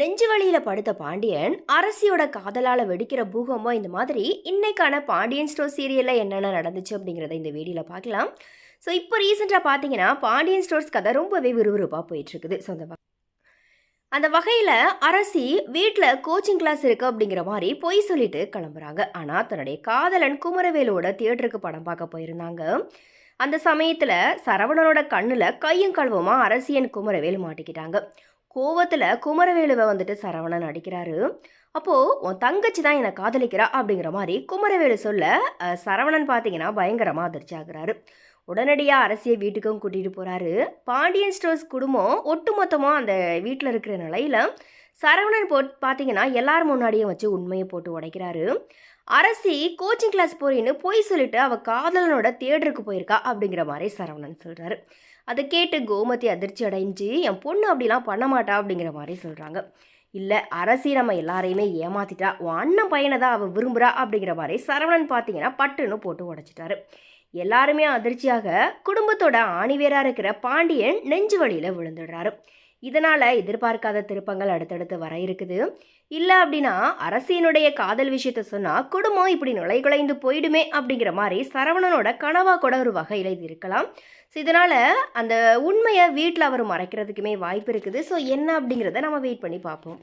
நெஞ்சு வழியில் படுத்த பாண்டியன் அரசியோட காதலால வெடிக்கிற பூகம்பம் இந்த மாதிரி இன்னைக்கான பாண்டியன் ஸ்டோர் சீரியல்ல என்னென்ன நடந்துச்சு அப்படிங்கிறத இந்த வீடியோல பார்க்கலாம். ஸோ இப்போ ரீசெண்டாக பார்த்தீங்கன்னா பாண்டியன் ஸ்டோர்ஸ் கதை ரொம்பவே விறுவிறுப்பாக போயிட்டுருக்குது. ஸோ அந்த அந்த வகையில் அரசி வீட்டில் கோச்சிங் கிளாஸ் இருக்குது அப்படிங்கிற மாதிரி பொய் சொல்லிட்டு கிளம்புறாங்க. ஆனால் தன்னுடைய காதலன் குமரவேலோட தியேட்டருக்கு படம் பார்க்க போயிருந்தாங்க. அந்த சமயத்தில் சரவணனோட கண்ணில் கையும் கழுவுமா அரசியன் குமரவேல் மாட்டிக்கிட்டாங்க. கோவத்தில் குமரவேலுவை வந்துட்டு சரவணன் அடிக்கிறாரு. அப்போது உன் தங்கச்சி தான் என்னை காதலிக்கிறா அப்படிங்கிற மாதிரி குமரவேலு சொல்ல சரவணன் பார்த்தீங்கன்னா பயங்கரமாக அதிர்ச்சி ஆகுறாரு. உடனடியாக அரசியை வீட்டுக்கும் கூட்டிகிட்டு போகிறாரு பாண்டியன் ஸ்டோர்ஸ் குடும்பம் ஒட்டுமொத்தமாக அந்த வீட்டில் இருக்கிற நிலையில் சரவணன் போட் பார்த்தீங்கன்னா எல்லார் முன்னாடியும் வச்சு உண்மையை போட்டு உடைக்கிறாரு. அரசி கோச்சிங் கிளாஸ் போறேன்னு பொய் சொல்லிட்டு அவள் காதலனோட தேடருக்கு போயிருக்கா அப்படிங்கிற மாதிரி சரவணன் சொல்கிறாரு அதை கேட்டு கோமதி அதிர்ச்சி அடைஞ்சு என் பொண்ணு அப்படிலாம் பண்ண மாட்டா அப்படிங்கிற மாதிரி சொல்கிறாங்க இல்லை அரசி நம்ம எல்லாரையுமே ஏமாத்திட்டா உன் அண்ணன் பையனை தான் அவள் விரும்புகிறா அப்படிங்கிற மாதிரி சரவணன் பார்த்தீங்கன்னா பட்டுன்னு போட்டு உடச்சிட்டாரு. எல்லாருமே அதிர்ச்சியாக குடும்பத்தோட ஆணிவேராக இருக்கிற பாண்டியன் நெஞ்சு வழியில் விழுந்துடுறாரு. இதனால் எதிர்பார்க்காத திருப்பங்கள் அடுத்தடுத்து வர இருக்குது. இல்லை அப்படின்னா அரசியனுடைய காதல் விஷயத்த சொன்னால் குடும்பம் இப்படி நுழைகுலைந்து போயிடுமே அப்படிங்கிற மாதிரி சரவணனோட கனவாக கூட ஒரு வகையில் இது இருக்கலாம். ஸோ இதனால் அந்த உண்மையை வீட்டில் அவர் மறைக்கிறதுக்குமே வாய்ப்பு இருக்குது. ஸோ என்ன அப்படிங்கிறத நம்ம வெயிட் பண்ணி பார்ப்போம்.